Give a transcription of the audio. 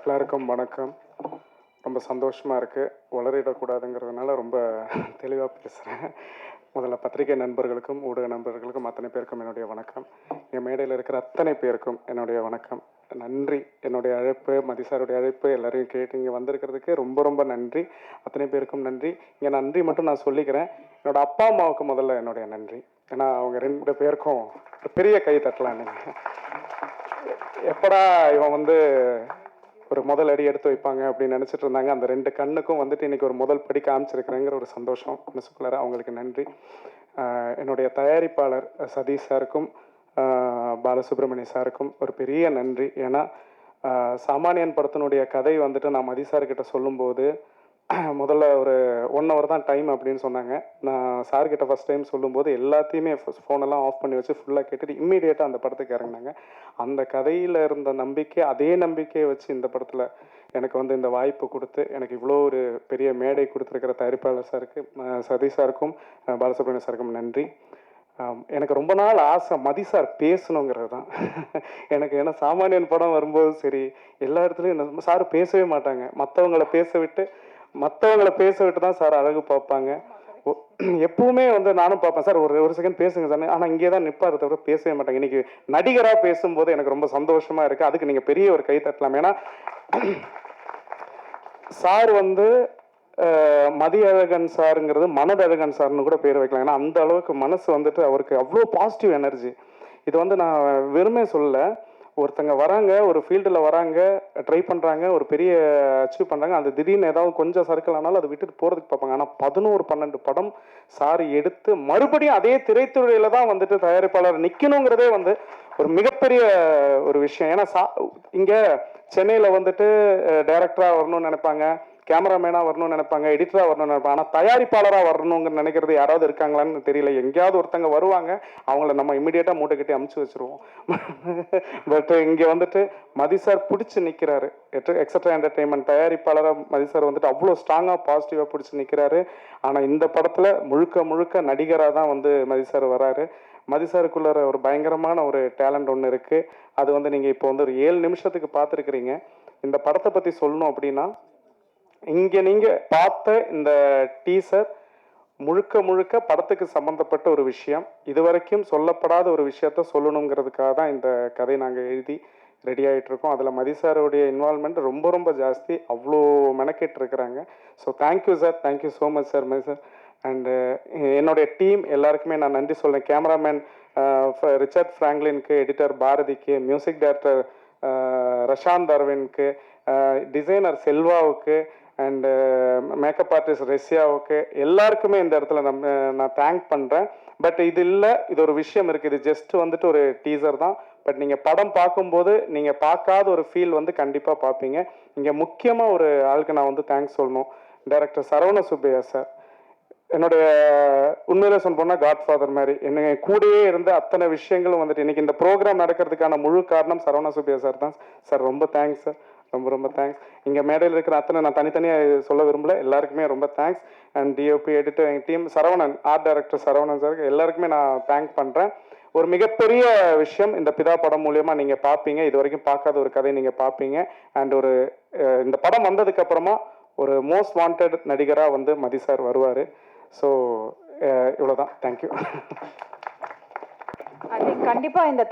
எல்லாருக்கும் வணக்கம். ரொம்ப சந்தோஷமாக இருக்குது வளரிடக்கூடாதுங்கிறதுனால ரொம்ப தெளிவாக பேசுகிறேன் முதல்ல பத்திரிகை நண்பர்களுக்கும் ஊடக நண்பர்களுக்கும் அத்தனை பேருக்கும் என்னுடைய வணக்கம். என் மேடையில் இருக்கிற அத்தனை பேருக்கும் என்னுடைய வணக்கம். நன்றி. என்னுடைய அழைப்பு மதிசாருடைய அழைப்பு எல்லாரையும் கேட்டு இங்கே வந்திருக்கிறதுக்கு ரொம்ப ரொம்ப நன்றி. அத்தனை பேருக்கும் நன்றி. இங்கே நன்றி மட்டும் நான் சொல்லிக்கிறேன். என்னோட அப்பா அம்மாவுக்கு முதல்ல என்னுடைய நன்றி. ஏன்னா அவங்க ரெண்டு பேருக்கும் ஒரு பெரிய கை தட்டலாம் நீங்கள் எப்படா இவன் வந்து ஒரு முதல் அடி எடுத்து வைப்பாங்க அப்படின்னு நினச்சிட்டு இருந்தாங்க. அந்த ரெண்டு கண்ணுக்கும் வந்துட்டு இன்றைக்கி ஒரு முதல் படி காமிச்சிருக்கிறேங்கிற ஒரு சந்தோஷம் மனசுக்குள்ளார அவங்களுக்கு நன்றி. என்னுடைய தயாரிப்பாளர் சதீஷ் சாருக்கும் பாலசுப்ரமணிய சாருக்கும் ஒரு பெரிய நன்றி. ஏன்னா சாமானியன் படத்தினுடைய கதை வந்துட்டு நான் மதிசார்கிட்ட சொல்லும்போது முதல்ல ஒரு ஒன் ஹவர் தான் டைம் அப்படின்னு சொன்னாங்க. நான் சார்கிட்ட ஃபஸ்ட் டைம் சொல்லும்போது எல்லாத்தையுமே ஃபோனெல்லாம் ஆஃப் பண்ணி வச்சு ஃபுல்லாக கேட்டுட்டு இம்மீடியட்டாக அந்த படத்துக்கு இறங்கினாங்க. அந்த கதையில் இருந்த நம்பிக்கை அதே நம்பிக்கையை வச்சு இந்த படத்தில் எனக்கு வந்து இந்த வாய்ப்பு கொடுத்து எனக்கு இவ்வளோ ஒரு பெரிய மேடை கொடுத்துருக்கிற தயாரிப்பாளர் சாருக்கு சதீஷ் சாருக்கும் பாலசுப்ரமணிய சாருக்கும் நன்றி. எனக்கு ரொம்ப நாள் ஆசை மதி சார் பேசணுங்கிறது தான். எனக்கு ஏன்னா சாமானியன் படம் வரும்போது சரி எல்லா இடத்துலையும் சார் பேசவே மாட்டாங்க. மற்றவங்கள பேச விட்டு மற்றவங்கள பேச விட்டு தான் சார் அழகு பார்ப்பாங்க. ஒ- எப்பவுமே வந்து நானும் பார்ப்பேன். சார் ஒரு ஒரு செகண்ட் பேசுங்க சார். ஆனால் இங்கே தான் நிற்பாரு தவிர பேசவே மாட்டாங்க. இன்னைக்கு நடிகராக பேசும்போது எனக்கு ரொம்ப சந்தோஷமா இருக்கு. அதுக்கு நீங்கள் பெரிய ஒரு கை தட்டலாம். ஏன்னா சார் வந்து மதியழகன் சாருங்கிறது மனதழகன் சார்னு கூட பேர் வைக்கலாம். ஏன்னா அந்த அளவுக்கு மனசு வந்துட்டு அவருக்கு அவ்வளோ பாசிட்டிவ் எனர்ஜி இது வந்து நான் வெறுமே சொல்லலை. ஒருத்தங்க வராங்க ஒரு ஃபீல்டில் வராங்க ட்ரை பண்ணுறாங்க ஒரு பெரிய அச்சீவ் பண்ணுறாங்க அந்த திடீர்னு ஏதாவது கொஞ்சம் சர்க்கிள் ஆனாலும் அதை விட்டுட்டு போகிறதுக்கு பார்ப்பாங்க. ஆனால் பதினோரு பன்னெண்டு படம் சார் எடுத்து மறுபடியும் அதே திரைத்துறையில் தான் வந்துட்டு தயாரிப்பாளர் நிற்கணுங்கிறதே வந்து ஒரு மிகப்பெரிய ஒரு விஷயம். ஏன்னா சா இங்கே சென்னையில் வந்துட்டு டைரக்டராக வரணும்னு நினைப்பாங்க. கேமராமேனாக வரணும்னு நினைப்பாங்க எடிட்டராக வரணும்னு நினைப்பாங்க. ஆனால் தயாரிப்பாளராக வரணுங்கிற நினைக்கிறது யாராவது இருக்காங்களான்னு தெரியல. எங்கேயாவது ஒருத்தங்க வருவாங்க அவங்கள நம்ம இமிடியேட்டாக மூட்டை அமுச்சு வச்சிருவோம். பட் இங்கே வந்துட்டு மதி சார் பிடிச்சி நிற்கிறாரு எக்ஸட்ரா என்டர்டெயின்மெண்ட் தயாரிப்பாளராக மதி சார் வந்துட்டு அவ்வளோ ஸ்ட்ராங்காக பாசிட்டிவாக பிடிச்சி நிற்கிறாரு ஆனால் இந்த படத்தில் முழுக்க முழுக்க நடிகராக தான் வந்து மதி சார் வராரு. மதிசாருக்குள்ள ஒரு பயங்கரமான ஒரு டேலண்ட் ஒன்று இருக்குது அது வந்து நீங்கள் இப்போ வந்து ஒரு ஏழு நிமிஷத்துக்கு பார்த்துருக்குறீங்க. இந்த படத்தை பற்றி சொல்லணும் அப்படின்னா இங்கே நீங்கள் பார்த்த இந்த டீசர் முழுக்க முழுக்க படத்துக்கு சம்மந்தப்பட்ட ஒரு விஷயம். இதுவரைக்கும் சொல்லப்படாத ஒரு விஷயத்த சொல்லணுங்கிறதுக்காக தான் இந்த கதை நாங்கள் எழுதி ரெடி ஆகிட்ருக்கோம் அதில் மதிசாருடைய இன்வால்மெண்ட் ரொம்ப ரொம்ப ஜாஸ்தி. அவ்வளோ மெனக்கிட்டு இருக்கிறாங்க. So thank you sir thank you so much sir Mathi sir and என்னுடைய டீம் எல்லாருக்குமே நான் நன்றி சொல்கிறேன் கேமராமேன் ரிச்சர்ட் ஃப்ராங்க்லினுக்கு எடிட்டர் பாரதிக்கு மியூசிக் டைரக்டர் ரஷாந்த் அரவிந்த்க்கு டிசைனர் செல்வாவுக்கு அண்டு மேக்கப் ஆர்டிஸ்ட் ரெஸ்யாவுக்கு எல்லாருக்குமே இந்த இடத்துல நம்ம நான் தேங்க் பண்ணுறேன் பட் இது இல்லை இது ஒரு விஷயம் இருக்குது இது ஜஸ்ட் வந்துட்டு ஒரு டீசர் தான். பட் நீங்கள் படம் பார்க்கும்போது நீங்கள் பார்க்காத ஒரு ஃபீல் வந்து கண்டிப்பாக பார்ப்பீங்க. இங்கே முக்கியமாக ஒரு ஆளுக்கு நான் வந்து தேங்க்ஸ் சொல்லணும். டைரக்டர் சரவண சுப்பையா சார் என்னுடைய உண்மையில சொல்ல போனா காட்ஃபாதர் மாதிரி. என்ன கூடயே இருந்த அத்தனை விஷயங்களும் வந்துட்டு இன்னைக்கு இந்த ப்ரோக்ராம் நடக்கிறதுக்கான முழு காரணம் சரவண சுப்பியா சார் தான். சார் ரொம்ப தேங்க்ஸ் சார் ரொம்ப ரொம்ப தேங்க்ஸ் இங்கே மேடையில் இருக்கிற அத்தனை நான் தனித்தனியாக சொல்ல விரும்பல. எல்லாருக்குமே ரொம்ப தேங்க்ஸ் அண்ட் டிஓபி எடிட்டர் எங்கள் team Saravanan art director Saravanan சாருக்கு எல்லாருக்குமே நான் தேங்க் பண்ணுறேன் ஒரு மிகப்பெரிய விஷயம் இந்த பிதா படம் மூலியமா நீங்க பார்ப்பீங்க இது வரைக்கும் பார்க்காத ஒரு கதை நீங்கள் பார்ப்பீங்க அண்ட் ஒரு இந்த படம் வந்ததுக்கப்புறமா ஒரு மோஸ்ட் வாண்டட் நடிகராக வந்து மதி சார் வருவார். ஸோ இவ்வளோதான் தேங்க்யூ ஐ கண்டிப்பா இந்த